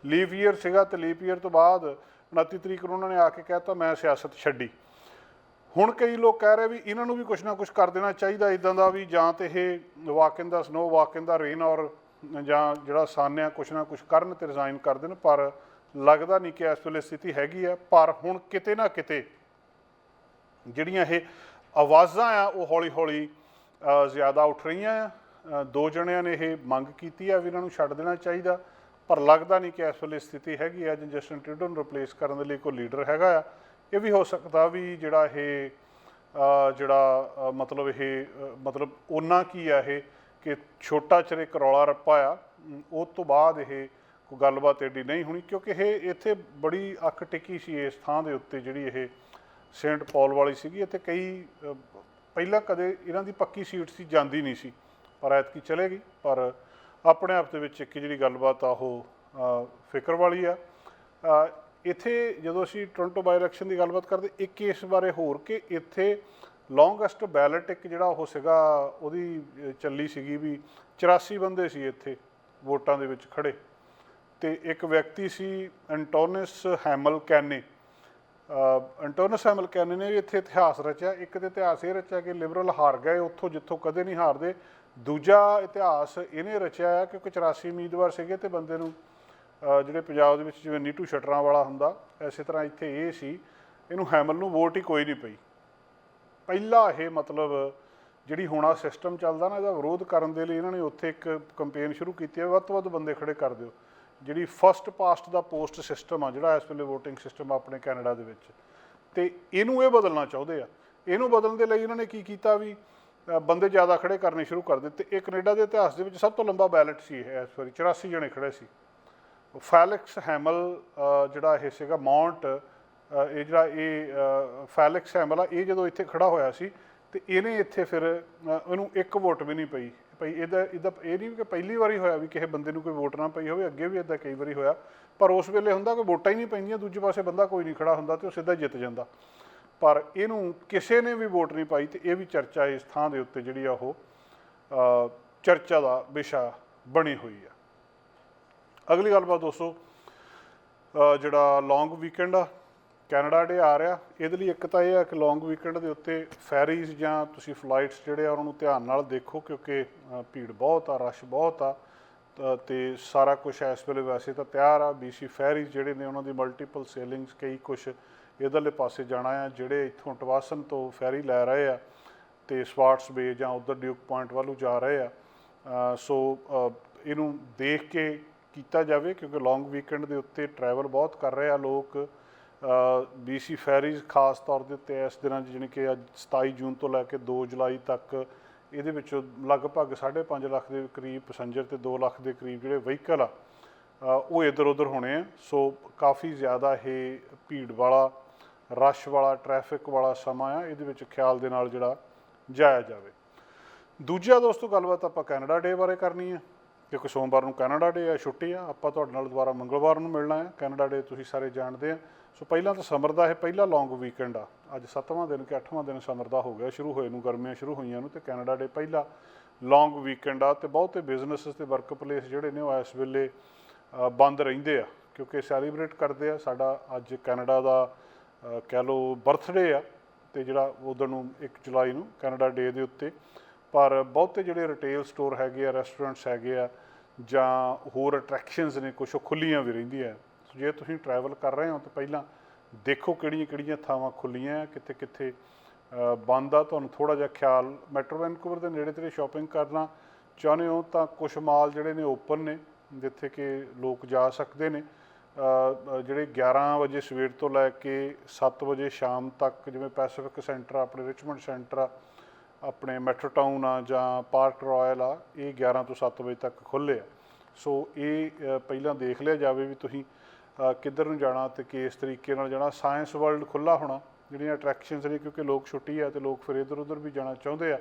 ਲੀਪ ਈਅਰ ਸੀਗਾ ਤੇ ਲੀਵ ਈਅਰ ਤੋਂ ਬਾਅਦ 29 ਤਰੀਕ ਨੂੰ ਉਹਨਾਂ ਨੇ ਆ ਕੇ ਕਹਿਤਾ ਮੈਂ ਸਿਆਸਤ ਛੱਡੀ। ਹੁਣ ਕਈ ਲੋਕ ਕਹਿ ਰਹੇ ਵੀ ਇਹਨਾਂ ਨੂੰ ਵੀ ਕੁਝ ਨਾ ਕੁਝ ਕਰ ਦੇਣਾ ਚਾਹੀਦਾ ਇਦਾਂ ਦਾ ਵੀ ਜਾਂ ਤੇ ਇਹ ਵਾਕ ਦਾ ਸਨੋ ਵਾਕ ਦਾ ਰੇਨ ਔਰ ਜਾਂ ਜਿਹੜਾ ਸਾਨਿਆ ਕੁਛ ਨਾ ਕੁਛ ਕਰਨ ਤੇ ਰਿਜ਼ਾਈਨ ਕਰ ਦੇਣ, ਪਰ ਲੱਗਦਾ ਨਹੀਂ ਕਿ ਇਸ ਵੇਲੇ ਸਥਿਤੀ ਹੈਗੀ ਆ। ਪਰ ਹੁਣ ਕਿਤੇ ਨਾ ਕਿਤੇ ਜਿਹੜੀਆਂ ਇਹ ਆਵਾਜ਼ਾਂ ਆ, ਉਹ ਹੌਲੀ ਹੌਲੀ ਜ਼ਿਆਦਾ ਉੱਠ ਰਹੀਆਂ ਆ। ਦੋ ਜਣਿਆਂ ਨੇ ਇਹ ਮੰਗ ਕੀਤੀ ਆ ਵੀ ਇਹਨਾਂ ਨੂੰ ਛੱਡ ਦੇਣਾ ਚਾਹੀਦਾ, ਪਰ ਲੱਗਦਾ ਨਹੀਂ ਕਿ ਇਸ ਵੇਲੇ ਸਥਿਤੀ ਹੈਗੀ ਆ। ਜੇ ਜਸਟਨ ਟਰੂਡੋ ਨੂੰ ਰਿਪਲੇਸ ਕਰਨ ਦੇ ਲਈ ਕੋਈ ਲੀਡਰ ਹੈਗਾ ਆ। ਇਹ ਵੀ ਹੋ ਸਕਦਾ ਵੀ ਜਿਹੜਾ ਇਹ ਜਿਹੜਾ ਮਤਲਬ ਇਹ ਮਤਲਬ ਉਹਨਾਂ ਕੀ ਆ ਇਹ ਕਿ ਛੋਟਾ ਚਿਰ ਕਰੌਲਾ ਰੱਪਾ ਆ ਅਮ, ਉਹ ਤੋਂ ਬਾਅਦ ਇਹ ਕੋਈ ਗੱਲਬਾਤ ਐਡੀ ਨਹੀਂ ਹੋਣੀ ਕਿਉਂਕਿ ਇਹ ਇੱਥੇ ਬੜੀ ਅੱਖ ਟਿੱਕੀ ਸੀ ਇਸ ਥਾਂ ਦੇ ਉੱਤੇ ਜਿਹੜੀ ਇਹ ਸੇਂਟ ਪੌਲ ਵਾਲੀ ਸੀਗੀ। ਇੱਥੇ ਕਈ ਪਹਿਲਾਂ ਕਦੇ ਇਹਨਾਂ ਦੀ ਪੱਕੀ ਸੀਟ ਸੀ ਜਾਂਦੀ ਨਹੀਂ ਸੀ ਪਰ ਐਤਕੀ ਚਲੇਗੀ ਪਰ ਆਪਣੇ ਆਪ ਦੇ ਵਿੱਚ ਇੱਕ ਜਿਹੜੀ ਗੱਲਬਾਤ ਆ ਉਹ ਫਿਕਰ ਵਾਲੀ ਆ। ਇੱਥੇ ਜਦੋਂ ਅਸੀਂ ਟੋਰਾਂਟੋ ਬਾਈ ਇਲੈਕਸ਼ਨ ਦੀ ਗੱਲਬਾਤ ਕਰਦੇ ਇੱਕ ਇਸ ਬਾਰੇ ਹੋਰ ਕਿ ਇੱਥੇ ਲੌਂਗੈਸਟ ਬੈਲਟ ਇੱਕ ਜਿਹੜਾ ਉਹ ਸੀਗਾ, ਉਹਦੀ ਚੱਲੀ ਸੀਗੀ ਵੀ 84 ਬੰਦੇ ਸੀ ਇੱਥੇ, ਵੋਟਾਂ ਦੇ ਵਿੱਚ ਖੜੇ ਤੇ ਇੱਕ ਵਿਅਕਤੀ ਸੀ ਐਂਟੋਨਿਸ ਹੈਮਲ ਕੈਨੇ ਐਂਟੋਨਸ ਹੈਮਲ ਕੈਨੇ ਨੇ ਵੀ ਇੱਥੇ ਇਤਿਹਾਸ ਰਚਿਆ, ਇੱਕ ਤੇ ਇਤਿਹਾਸ ਇਹ ਰਚਿਆ ਕਿ ਲਿਬਰਲ ਹਾਰ ਗਏ ਉੱਥੋਂ, ਜਿੱਥੋਂ ਕਦੇ ਨਹੀਂ ਹਾਰਦੇ। ਦੂਜਾ ਇਤਿਹਾਸ ਇਹਨੇ ਰਚਿਆ ਹੈ ਕਿ 84 ਉਮੀਦਵਾਰ ਸੀਗੇ ਤੇ ਬੰਦੇ ਨੂੰ ਜਿਹੜੇ ਪੰਜਾਬ ਦੇ ਵਿੱਚ ਜਿਵੇਂ ਨੀਟੂ ਸ਼ਟਰਾਂ ਵਾਲਾ ਹੁੰਦਾ, ਐਸੇ ਤਰ੍ਹਾਂ ਇੱਥੇ ਇਹ ਸੀ। ਇਹਨੂੰ ਹੈਮਲ ਨੂੰ ਵੋਟ ਹੀ ਕੋਈ ਨਹੀਂ ਪਈ। ਪਹਿਲਾ ਇਹ ਮਤਲਬ ਜਿਹੜੀ ਹੋਣਾ ਸਿਸਟਮ ਚੱਲਦਾ ਨਾ, ਇਹਦਾ ਵਿਰੋਧ ਕਰਨ ਦੇ ਲਈ ਇਹਨਾਂ ਨੇ ਉੱਥੇ ਇੱਕ ਕੈਂਪੇਨ ਸ਼ੁਰੂ ਕੀਤੀ ਹੈ, ਵੱਧ ਤੋਂ ਵੱਧ ਬੰਦੇ ਖੜੇ ਕਰ ਦਿਓ। ਜਿਹੜੀ first past the post system ਆ, ਜਿਹੜਾ ਇਸ ਵੇਲੇ VOTING ਸਿਸਟਮ ਆਪਣੇ ਕੈਨੇਡਾ ਦੇ ਵਿੱਚ। ਤੇ ਇਹਨੂੰ ਇਹ ਬਦਲਣਾ ਚਾਹੁੰਦੇ ਆ। ਇਹਨੂੰ ਬਦਲਣ ਦੇ ਲਈ ਇਹਨਾਂ ਨੇ ਕੀ ਕੀਤਾ ਵੀ ਬੰਦੇ ਜ਼ਿਆਦਾ ਖੜੇ ਕਰਨੇ ਸ਼ੁਰੂ ਕਰ ਦਿੱਤੇ। ਇਹ ਕੈਨੇਡਾ ਦੇ ਇਤਿਹਾਸ ਦੇ ਵਿੱਚ ਸਭ ਤੋਂ ਲੰਬਾ ਬੈਲਟ ਸੀ ਇਹ, ਇਸ ਵਾਰੀ 84 ਜਣੇ ਖੜੇ ਸੀ। ਫੈਲਿਕਸ ਹੈਮਲ ਜਿਹੜਾ ਇਹ ਸੀਗਾ ਮਾਉਂਟ ਇਹ ਜਿਹੜਾ ਇਹ ਫੈਲਿਕਸ ਹੈਮਲਾ ਇਹ ਜਦੋਂ ਇੱਥੇ ਖੜਾ ਹੋਇਆ ਸੀ, ਤੇ ਇਹਨੇ ਇੱਥੇ ਫਿਰ ਇਹਨੂੰ ਇੱਕ ਵੋਟ ਵੀ ਨਹੀਂ ਪਈ। ਪਈ ਇਹਦਾ ਇਹਦਾ ਇਹ ਨਹੀਂ ਕਿ ਪਹਿਲੀ ਵਾਰੀ ਹੋਇਆ ਵੀ ਕਿਸੇ ਬੰਦੇ ਨੂੰ ਕੋਈ ਵੋਟ ਨਾ ਪਈ ਹੋਵੇ, ਅੱਗੇ ਵੀ ਇਦਾਂ ਕਈ ਵਾਰੀ ਹੋਇਆ। ਪਰ ਉਸ ਵੇਲੇ ਹੁੰਦਾ ਕਿ ਵੋਟਾਂ ਹੀ ਨਹੀਂ ਪੈਂਦੀਆਂ, ਦੂਜੇ ਪਾਸੇ ਬੰਦਾ ਕੋਈ ਨਹੀਂ ਖੜਾ ਹੁੰਦਾ ਤੇ ਉਹ ਸਿੱਧਾ ਜਿੱਤ ਜਾਂਦਾ। ਪਰ ਇਹਨੂੰ ਕਿਸੇ ਨੇ ਵੀ ਵੋਟ ਨਹੀਂ ਪਾਈ ਤੇ ਇਹ ਵੀ ਚਰਚਾ ਇਸ ਥਾਂ ਦੇ ਉੱਤੇ ਜਿਹੜੀ ਆ ਉਹ ਚਰਚਾ ਦਾ ਵਿਸ਼ਾ ਬਣੀ ਹੋਈ ਆ। ਅਗਲੀ ਗੱਲਬਾਤ ਦੋਸਤੋ ਜਿਹੜਾ ਲੌਂਗ ਵੀਕਐਂਡ ਆ ਕੈਨੇਡਾ ਡੇ ਆ ਰਿਹਾ, ਇਹਦੇ ਲਈ ਇੱਕ ਤਾਂ ਇਹ ਆ ਕਿ ਲੌਂਗ ਵੀਕਐਂਡ ਦੇ ਉੱਤੇ ਫੈਰੀਜ਼ ਜਾਂ ਤੁਸੀਂ ਫਲਾਈਟਸ ਜਿਹੜੇ ਆ, ਉਹਨਾਂ ਨੂੰ ਧਿਆਨ ਨਾਲ ਦੇਖੋ ਕਿਉਂਕਿ ਭੀੜ ਬਹੁਤ ਆ, ਰਸ਼ ਬਹੁਤ ਆ ਤਾਂ ਤੇ ਸਾਰਾ ਕੁਝ ਇਸ ਵੇਲੇ ਵੈਸੇ ਤਾਂ ਤਿਆਰ ਆ। BC ਫੈਰੀਜ਼ ਜਿਹੜੇ ਨੇ, ਉਹਨਾਂ ਦੀ ਮਲਟੀਪਲ ਸੇਲਿੰਗਸ ਕਈ ਕੁਝ ਇਧਰਲੇ ਪਾਸੇ ਜਾਣਾ ਆ, ਜਿਹੜੇ ਇੱਥੋਂ ਟਵਾਸਨ ਤੋਂ ਫੈਰੀ ਲੈ ਰਹੇ ਆ ਤੇ ਸਵਾਰਟਸ ਬੇ ਜਾਂ ਉਧਰ ਡਿਊਕ ਪੁਆਇੰਟ ਵੱਲੋਂ ਜਾ ਰਹੇ ਆ। ਸੋ ਇਹਨੂੰ ਦੇਖ ਕੇ ਕੀਤਾ ਜਾਵੇ ਕਿਉਂਕਿ ਲੌਂਗ ਵੀਕਐਂਡ ਦੇ ਉੱਤੇ ਟਰੈਵਲ ਬਹੁਤ ਕਰ ਰਹੇ ਆ ਲੋਕ। BC ਫੈਰੀਜ਼ ਖਾਸ ਤੌਰ ਦੇ ਉੱਤੇ ਇਸ ਦਿਨਾਂ 'ਚ ਜਾਣੀ ਕਿ ਅੱਜ 27 ਜੂਨ ਤੋਂ ਲੈ ਕੇ 2 ਜੁਲਾਈ ਤੱਕ ਇਹਦੇ ਵਿੱਚੋਂ ਲਗਭਗ 5.5 ਲੱਖ ਦੇ ਕਰੀਬ ਪੈਸੇਂਜਰ ਤੇ 2 ਲੱਖ ਦੇ ਕਰੀਬ ਜਿਹੜੇ ਵਹੀਕਲ ਆ ਉਹ ਇੱਧਰ ਉੱਧਰ ਹੋਣੇ ਆ। ਸੋ ਕਾਫੀ ਜ਼ਿਆਦਾ ਇਹ ਭੀੜ ਵਾਲਾ, ਰਸ਼ ਵਾਲਾ ਟ੍ਰੈਫਿਕ ਵਾਲਾ ਸਮਾਂ ਆ, ਇਹਦੇ ਵਿੱਚ ਖਿਆਲ ਦੇ ਨਾਲ ਜਿਹੜਾ ਜਾਇਆ ਜਾਵੇ। ਦੂਜਾ ਦੋਸਤੋ, ਗੱਲਬਾਤ ਆਪਾਂ ਕੈਨੇਡਾ ਡੇ ਬਾਰੇ ਕਰਨੀ ਹੈ ਕਿਉਂਕਿ ਸੋਮਵਾਰ ਨੂੰ ਕੈਨੇਡਾ ਡੇ ਆ, ਛੁੱਟੀ ਆ, ਆਪਾਂ ਤੁਹਾਡੇ ਨਾਲ ਦੁਬਾਰਾ ਮੰਗਲਵਾਰ ਨੂੰ ਮਿਲਣਾ ਹੈ ਕੈਨੇਡਾ ਡੇ ਤੁਸੀਂ ਸਾਰੇ ਜਾਣਦੇ ਆ। ਸੋ ਪਹਿਲਾਂ ਤਾਂ ਸਮਰ ਦਾ ਇਹ ਪਹਿਲਾ ਲੌਂਗ ਵੀਕਐਂਡ ਆ। ਅੱਜ 7ਵਾਂ ਦਿਨ ਕਿ 8ਵਾਂ ਦਿਨ ਸਮਰ ਦਾ ਹੋ ਗਿਆ, ਸ਼ੁਰੂ ਹੋਏ ਨੂੰ, ਗਰਮੀਆਂ ਸ਼ੁਰੂ ਹੋਈਆਂ ਨੂੰ ਤੇ ਕੈਨੇਡਾ ਡੇ ਪਹਿਲਾ ਲੌਂਗ ਵੀਕਐਂਡ ਆ ਤੇ ਬਹੁਤੇ ਬਿਜ਼ਨੈਸਸ ਤੇ ਵਰਕ ਪਲੇਸ ਜਿਹੜੇ ਨੇ ਉਹ ਇਸ ਵੇਲੇ ਬੰਦ ਰਹਿੰਦੇ ਆ ਕਿਉਂਕਿ ਸੈਲੀਬ੍ਰੇਟ ਕਰਦੇ ਆ। ਸਾਡਾ ਅੱਜ ਕੈਨੇਡਾ ਦਾ ਕਹਿ ਲਓ ਬਰਥਡੇ ਆ ਤੇ ਜਿਹੜਾ ਉਦੋਂ ਨੂੰ 1 ਜੁਲਾਈ ਨੂੰ ਕੈਨੇਡਾ ਡੇ ਦੇ ਉੱਤੇ। ਪਰ ਬਹੁਤੇ ਜਿਹੜੇ ਰਿਟੇਲ ਸਟੋਰ ਹੈਗੇ ਆ ਰੈਸਟੋਰੈਂਟਸ ਹੈਗੇ ਆ ਜਾਂ ਹੋਰ ਅਟਰੈਕਸ਼ਨਸ ਨੇ ਕੁਝ ਉਹ ਖੁੱਲੀਆਂ ਵੀ ਰਹਿੰਦੀਆਂ। ਜੇ ਤੁਸੀਂ ਟਰੈਵਲ ਕਰ ਰਹੇ ਹੋ ਤਾਂ ਪਹਿਲਾਂ ਦੇਖੋ ਕਿਹੜੀਆਂ ਕਿਹੜੀਆਂ ਥਾਵਾਂ ਖੁੱਲੀਆਂ ਕਿੱਥੇ ਕਿੱਥੇ ਬੰਦ ਆ। ਤੁਹਾਨੂੰ ਥੋੜਾ ਜਿਹਾ ਖਿਆਲ ਮੈਟਰੋ ਵੈਨਕੂਵਰ ਦੇ ਨੇੜੇ ਤੇੜੇ ਸ਼ਾਪਿੰਗ ਕਰਨਾ ਚਾਹੁੰਦੇ ਹੋ ਤਾਂ ਕੁਝ ਮਾਲ ਜਿਹੜੇ ਨੇ ਓਪਨ ਨੇ, ਜਿੱਥੇ ਕਿ ਲੋਕ ਜਾ ਸਕਦੇ ਨੇ। ਜਿਹੜੇ 11 ਵਜੇ ਸਵੇਰ ਤੋਂ ਲੈ ਕੇ 7 ਵਜੇ ਸ਼ਾਮ ਤੱਕ ਜਿਵੇਂ ਪੈਸੀਫਿਕ ਸੈਂਟਰ ਆ, ਆਪਣੇ ਰਿਚਮੰਡ ਸੈਂਟਰ ਆ, ਆਪਣੇ ਮੈਟਰੋ ਟਾਊਨ ਆ ਜਾਂ ਪਾਰਕ ਰਾਇਲ ਆ, ਇਹ 11 ਤੋਂ 7 ਵਜੇ ਤੱਕ ਖੁੱਲ੍ਹੇ ਆ। ਸੋ ਇਹ ਪਹਿਲਾਂ ਦੇਖ ਲਿਆ ਜਾਵੇ ਵੀ ਤੁਸੀਂ ਕਿੱਧਰ ਨੂੰ ਜਾਣਾ ਤੇ ਕਿਸ ਤਰੀਕੇ ਨਾਲ ਜਾਣਾ। ਸਾਇੰਸ ਵਰਲਡ ਖੁੱਲਾ ਹੋਣਾ, ਜਿਹੜੀਆਂ ਅਟਰੈਕਸ਼ਨਸ ਨੇ, ਕਿਉਂਕਿ ਲੋਕ ਛੁੱਟੀ ਆ ਤੇ ਲੋਕ ਫਿਰ ਇੱਧਰ ਉੱਧਰ ਵੀ ਜਾਣਾ ਚਾਹੁੰਦੇ ਆ।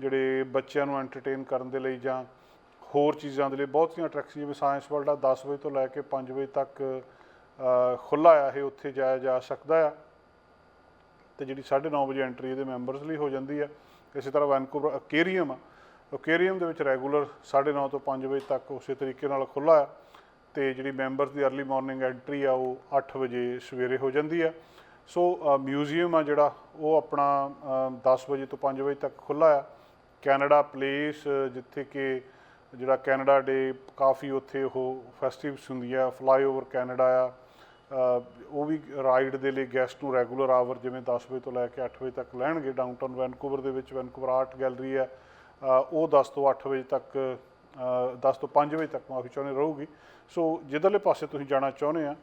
ਜਿਹੜੇ ਬੱਚਿਆਂ ਨੂੰ ਐਂਟਰਟੇਨ ਕਰਨ ਦੇ ਲਈ ਜਾਂ ਹੋਰ ਚੀਜ਼ਾਂ ਦੇ ਲਈ ਬਹੁਤੀਆਂ ਅਟਰੈਕਸ਼ਨ ਜਿਵੇਂ ਸਾਇੰਸ ਵਰਲਡ ਆ 10 ਵਜੇ ਤੋਂ ਲੈ ਕੇ 5 ਵਜੇ ਤੱਕ ਖੁੱਲਾ ਆ ਇਹ, ਉੱਥੇ ਜਾਇਆ ਜਾ ਸਕਦਾ ਆ। ਤੇ ਜਿਹੜੀ 9:30 ਵਜੇ ਐਂਟਰੀ ਇਹਦੇ ਮੈਂਬਰਸ ਲਈ ਹੋ ਜਾਂਦੀ ਆ। ਇਸੇ ਤਰ੍ਹਾਂ ਵੈਨਕੂਵਰ ਅਕੇਰੀਅਮ ਆ। ਅਕੇਰੀਅਮ ਦੇ ਵਿੱਚ ਰੈਗੂਲਰ 9:30 ਤੋਂ 5 ਵਜੇ ਤੱਕ ਉਸੇ ਤਰੀਕੇ ਨਾਲ ਖੁੱਲਾ ਆ। ਤੇ ਜਿਹੜੀ ਮੈਂਬਰਸ ਦੀ अर्ਲੀ ਮਾਰਨਿੰਗ ਐਂਟਰੀ ਆ ਉਹ 8 ਵਜੇ ਸਵੇਰੇ ਹੋ ਜਾਂਦੀ ਆ। ਸੋ ਮਿਊਜ਼ੀਅਮ ਆ ਜਿਹੜਾ ਉਹ ਆਪਣਾ ਅ, 10 ਵਜੇ ਤੋਂ 5 ਵਜੇ ਤੱਕ ਖੁੱਲਾ ਆ। ਕੈਨੇਡਾ ਪਲੇਸ ਜਿੱਥੇ ਕਿ ਜਿਹੜਾ ਕੈਨੇਡਾ ਡੇ ਕਾਫੀ ਉੱਥੇ ਉਹ ਫੈਸਟੀਵਸ ਹੁੰਦੀ ਆ ਫਲਾਈਓਵਰ ਕੈਨੇਡਾ ਆ ਉਹ ਵੀ ਰਾਈਡ ਦੇ ਲਈ ਗੈਸਟ ਨੂੰ ਰੈਗੂਲਰ ਆਵਰ ਜਿਵੇਂ 10 ਵਜੇ ਤੋਂ ਲੈ ਕੇ 8 ਵਜੇ ਤੱਕ ਲੈਣਗੇ। ਡਾਊਨਟਾਊਨ ਵੈਨਕੂਵਰ ਦੇ ਵਿੱਚ ਵੈਨਕੂਵਰ ਆਰਟ ਗੈਲਰੀ ਆ। ਉਹ 10 ਤੋਂ 8 ਵਜੇ ਤੱਕ 10 ਤੋਂ 5 ਵਜੇ ਤੱਕ ਮਾਫੀ ਚਾਹੁੰਦੇ ਰਹੂਗੀ। ਸੋ ਜਿੱਧਰਲੇ ਪਾਸੇ ਤੁਸੀਂ ਜਾਣਾ ਚਾਹੁੰਦੇ ਆ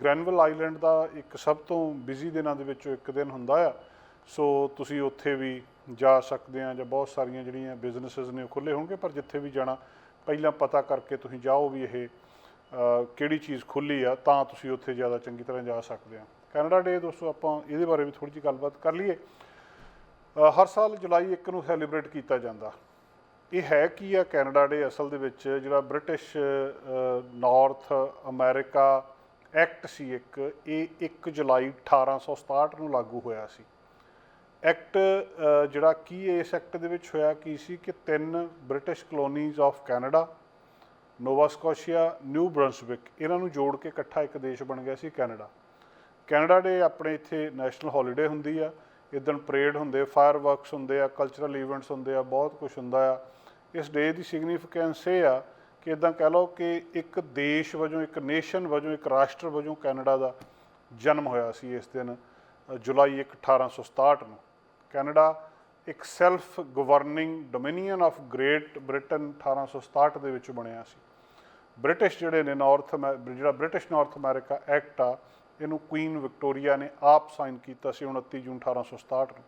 ਗ੍ਰੈਨਵਲ ਆਈਲੈਂਡ ਦਾ ਇੱਕ ਸਭ ਤੋਂ ਬਿਜ਼ੀ ਦਿਨਾਂ ਦੇ ਵਿੱਚੋਂ ਇੱਕ ਦਿਨ ਹੁੰਦਾ ਆ। ਸੋ ਤੁਸੀਂ ਉੱਥੇ ਵੀ ਜਾ ਸਕਦੇ ਆ ਜਾਂ ਬਹੁਤ ਸਾਰੀਆਂ ਜਿਹੜੀਆਂ ਬਿਜ਼ਨੈਸਸ ਨੇ ਉਹ ਖੁੱਲੇ ਹੋਣਗੇ, ਪਰ ਜਿੱਥੇ ਵੀ ਜਾਣਾ, ਪਹਿਲਾਂ ਪਤਾ ਕਰਕੇ ਤੁਸੀਂ ਜਾਓ ਵੀ ਇਹ ਕਿਹੜੀ ਚੀਜ਼ ਖੁੱਲੀ ਆ, ਤਾਂ ਤੁਸੀਂ ਉੱਥੇ ਜ਼ਿਆਦਾ ਚੰਗੀ ਤਰ੍ਹਾਂ ਜਾ ਸਕਦੇ ਆ। ਕੈਨੇਡਾ ਡੇ ਦੋਸਤੋ, ਆਪਾਂ ਇਹਦੇ ਬਾਰੇ ਵੀ ਥੋੜੀ ਜਿਹੀ ਗੱਲਬਾਤ ਕਰ ਲਈਏ। ਹਰ ਸਾਲ ਜੁਲਾਈ 1 ਨੂੰ ਸੈਲੀਬ੍ਰੇਟ ਕੀਤਾ ਜਾਂਦਾ। ਇਹ ਹੈ ਕੀ ਆ ਕੈਨੇਡਾ ਡੇ ਅਸਲ ਦੇ ਵਿੱਚ ਜਿਹੜਾ ਬ੍ਰਿਟਿਸ਼ ਨਾਰਥ ਅਮਰੀਕਾ ਐਕਟ ਸੀ ਇੱਕ, ਇਹ 1 ਜੁਲਾਈ 1867 ਨੂੰ ਲਾਗੂ ਹੋਇਆ ਸੀ। ਐਕਟ ਜਿਹੜਾ ਕੀ ਇਸ ਐਕਟ ਦੇ ਵਿੱਚ ਹੋਇਆ ਕੀ ਸੀ ਕਿ ਤਿੰਨ British colonies of Canada, Nova Scotia, New Brunswick, ਇਹਨਾਂ ਨੂੰ ਜੋੜ ਕੇ ਇਕੱਠਾ ਇੱਕ ਦੇਸ਼ ਬਣ ਗਿਆ ਸੀ, ਕੈਨੇਡਾ। ਕੈਨੇਡਾ ਡੇ ਆਪਣੇ ਇੱਥੇ ਨੈਸ਼ਨਲ ਹੌਲੀਡੇ ਹੁੰਦੀ ਆ ਇਦਣ ਪਰੇਡ ਹੁੰਦੇ, ਫਾਇਰ ਵਰਕਸ ਹੁੰਦੇ ਆ ਕਲਚਰਲ ਇਵੈਂਟਸ ਹੁੰਦੇ ਆ, ਬਹੁਤ ਕੁਝ ਹੁੰਦਾ ਆ। ਇਸ ਡੇ ਦੀ ਸਿਗਨੀਫੀਕੈਂਸ ਇਹ ਆ ਕਿ ਇਦਾਂ ਕਹਿ ਲਓ ਕਿ ਇੱਕ ਦੇਸ਼ ਵਜੋਂ ਇੱਕ ਨੇਸ਼ਨ ਵਜੋਂ ਇੱਕ ਰਾਸ਼ਟਰ ਵਜੋਂ ਕੈਨੇਡਾ ਦਾ ਜਨਮ ਹੋਇਆ ਸੀ ਇਸ ਦਿਨ ਅ, ਜੁਲਾਈ 1 1867 ਨੂੰ। ਕੈਨੇਡਾ ਇੱਕ self governing dominion of Great Britain 1867 ਦੇ ਵਿੱਚ ਬਣਿਆ ਸੀ। ਬ੍ਰਿਟਿਸ਼ ਜਿਹੜੇ ਨੇ ਨਾਰਥ ਜਿਹੜਾ ਬ੍ਰਿਟਿਸ਼ ਨਾਰਥ ਅਮਰੀਕਾ ਐਕਟ ਆ ਇਹਨੂੰ ਕੁਈਨ ਵਿਕਟੋਰੀਆ ਨੇ ਆਪ ਸਾਈਨ ਕੀਤਾ ਸੀ 29 ਜੂਨ 1867 ਨੂੰ।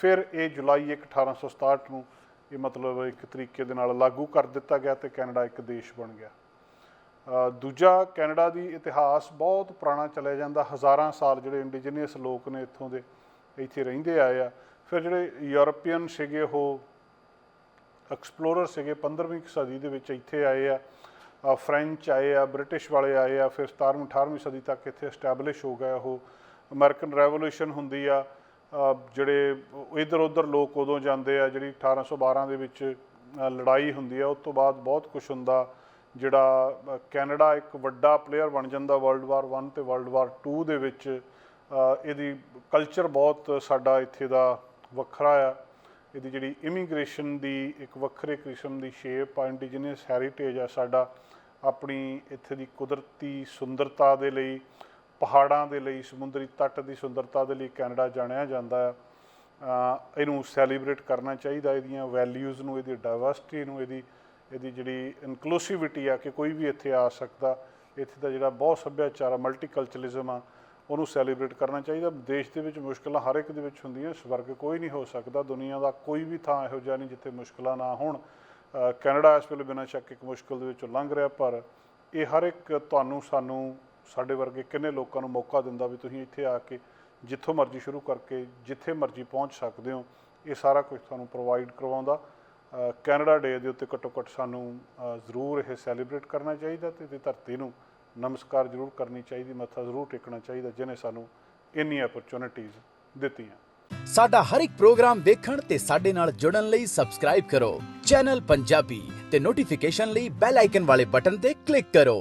ਫਿਰ ਇਹ ਜੁਲਾਈ 1 1867 ਨੂੰ ਇਹ ਮਤਲਬ ਇੱਕ ਤਰੀਕੇ ਦੇ ਨਾਲ ਲਾਗੂ ਕਰ ਦਿੱਤਾ ਗਿਆ ਤੇ ਕੈਨੇਡਾ ਇੱਕ ਦੇਸ਼ ਬਣ ਗਿਆ। ਦੂਜਾ ਕੈਨੇਡਾ ਦੀ ਇਤਿਹਾਸ ਬਹੁਤ ਪੁਰਾਣਾ ਚੱਲਿਆ ਜਾਂਦਾ। ਹਜ਼ਾਰਾਂ ਸਾਲ ਜਿਹੜੇ ਇੰਡੀਜੀਨੀਅਸ ਲੋਕ ਨੇ ਇੱਥੋਂ ਦੇ ਇੱਥੇ ਰਹਿੰਦੇ ਆਏ ਆ। ਫਿਰ ਜਿਹੜੇ ਯੂਰਪੀਅਨ ਸੀਗੇ ਉਹ ਐਕਸਪਲੋਰਰ ਸੀਗੇ 15ਵੀਂ ਕੁ ਸਦੀ ਦੇ ਵਿੱਚ ਇੱਥੇ ਆਏ ਆ। ਅ, ਫ੍ਰੈਂਚ ਆਏ ਆ ਬ੍ਰਿਟਿਸ਼ ਵਾਲੇ ਆਏ ਆ। ਫਿਰ 17ਵੀਂ 18ਵੀਂ ਸਦੀ ਤੱਕ ਇੱਥੇ ਐਸਟੈਬਲਿਸ਼ ਹੋ ਗਿਆ ਉਹ। ਅਮਰੀਕਨ ਰੈਵੋਲੂਸ਼ਨ ਹੁੰਦੀ ਆ। ਜਿਹੜੇ ਇਧਰ ਉਧਰ ਲੋਕ ਉਦੋਂ ਜਾਂਦੇ ਆ, ਜਿਹੜੀ 1812 ਦੇ ਵਿੱਚ ਲੜਾਈ ਹੁੰਦੀ ਆ, ਉਸ ਤੋਂ ਬਾਅਦ ਬਹੁਤ ਕੁਝ ਹੁੰਦਾ। ਜਿਹੜਾ ਕੈਨੇਡਾ ਇੱਕ ਵੱਡਾ ਪਲੇਅਰ ਬਣ ਜਾਂਦਾ ਵਰਲਡ ਵਾਰ 1 ਤੇ ਵਰਲਡ ਵਾਰ 2 ਦੇ ਵਿੱਚ ਇਹਦੀ ਕਲਚਰ ਬਹੁਤ ਸਾਡਾ ਇੱਥੇ ਦਾ ਵੱਖਰਾ ਆ। ਇਹਦੀ ਜਿਹੜੀ ਇਮੀਗ੍ਰੇਸ਼ਨ ਦੀ ਇੱਕ ਵੱਖਰੇ ਕਿਸਮ ਦੀ ਸ਼ੇਪ ਆ ਇੰਡੀਜੀਨਸ ਹੈਰੀਟੇਜ ਆ ਸਾਡਾ। ਆਪਣੀ ਇੱਥੇ ਦੀ ਕੁਦਰਤੀ ਸੁੰਦਰਤਾ ਦੇ ਲਈ ਪਹਾੜਾਂ ਦੇ ਲਈ, ਸਮੁੰਦਰੀ ਤੱਟ ਦੀ ਸੁੰਦਰਤਾ ਦੇ ਲਈ ਕੈਨੇਡਾ ਜਾਣਿਆ ਜਾਂਦਾ ਆ ਇਹਨੂੰ ਸੈਲੀਬ੍ਰੇਟ ਕਰਨਾ ਚਾਹੀਦਾ ਇਹਦੀਆਂ ਵੈਲਿਊਜ਼ ਨੂੰ, ਇਹਦੀ ਡਾਈਵਰਸਿਟੀ ਨੂੰ, ਇਹਦੀ ਇਹਦੀ ਜਿਹੜੀ ਇਨਕਲੂਸਿਵਿਟੀ ਆ ਕਿ ਕੋਈ ਵੀ ਇੱਥੇ ਆ ਸਕਦਾ। ਇੱਥੇ ਦਾ ਜਿਹੜਾ ਬਹੁਤ ਸੱਭਿਆਚਾਰ ਆ ਮਲਟੀਕਲਚਰਲਿਜ਼ਮ ਆ, ਉਹਨੂੰ ਸੈਲੀਬ੍ਰੇਟ ਕਰਨਾ ਚਾਹੀਦਾ। ਦੇਸ਼ ਦੇ ਵਿੱਚ ਮੁਸ਼ਕਲਾਂ ਹਰ ਇੱਕ ਦੇ ਵਿੱਚ ਹੁੰਦੀਆਂ, ਸਵਰਗ ਕੋਈ ਨਹੀਂ ਹੋ ਸਕਦਾ, ਦੁਨੀਆ ਦਾ ਕੋਈ ਵੀ ਥਾਂ ਇਹੋ ਜਿਹਾ ਨਹੀਂ ਜਿੱਥੇ ਮੁਸ਼ਕਲਾਂ ਨਾ ਹੋਣ। ਕੈਨੇਡਾ ਇਸ ਵੇਲੇ ਬਿਨਾਂ ਸ਼ੱਕ ਇੱਕ ਮੁਸ਼ਕਲ ਦੇ ਵਿੱਚੋਂ ਲੰਘ ਰਿਹਾ, ਪਰ ਇਹ ਹਰ ਇੱਕ ਤੁਹਾਨੂੰ, ਸਾਨੂੰ ਸਾਡੇ ਵਰਗੇ ਕਿੰਨੇ ਲੋਕਾਂ ਨੂੰ ਮੌਕਾ ਦਿੰਦਾ ਵੀ ਤੁਸੀਂ ਇੱਥੇ ਆ ਕੇ ਜਿੱਥੋਂ ਮਰਜ਼ੀ ਸ਼ੁਰੂ ਕਰਕੇ ਜਿੱਥੇ ਮਰਜ਼ੀ ਪਹੁੰਚ ਸਕਦੇ ਹੋ, ਇਹ ਸਾਰਾ ਕੁਝ ਤੁਹਾਨੂੰ ਪ੍ਰੋਵਾਈਡ ਕਰਵਾਉਂਦਾ। ਕੈਨੇਡਾ ਡੇ ਦੇ ਉੱਤੇ ਘੱਟੋ ਘੱਟ ਸਾਨੂੰ ਜ਼ਰੂਰ ਇਹ ਸੈਲੀਬ੍ਰੇਟ ਕਰਨਾ ਚਾਹੀਦਾ ਤੇ ਇਹਦੀ ਧਰਤੀ ਨੂੰ ਨਮਸਕਾਰ ਜ਼ਰੂਰ ਕਰਨੀ ਚਾਹੀਦੀ, ਮੱਥਾ ਜ਼ਰੂਰ ਟੇਕਣਾ ਚਾਹੀਦਾ ਜਿਹਨੇ ਸਾਨੂੰ ਇੰਨੀ ਅਪਰਚੁਨਿਟੀਜ਼ ਦਿੱਤੀਆਂ। ਸਾਡਾ ਹਰ ਇੱਕ ਪ੍ਰੋਗਰਾਮ ਦੇਖਣ ਤੇ ਸਾਡੇ ਨਾਲ ਜੁੜਨ ਲਈ ਸਬਸਕ੍ਰਾਈਬ ਕਰੋ। ਚੈਨਲ ਪੰਜਾਬੀ ਤੇ ਨੋਟੀਫਿਕੇਸ਼ਨ ਲਈ ਬੈਲ ਆਈਕਨ ਵਾਲੇ ਬਟਨ ਤੇ ਕਲਿੱਕ ਕਰੋ।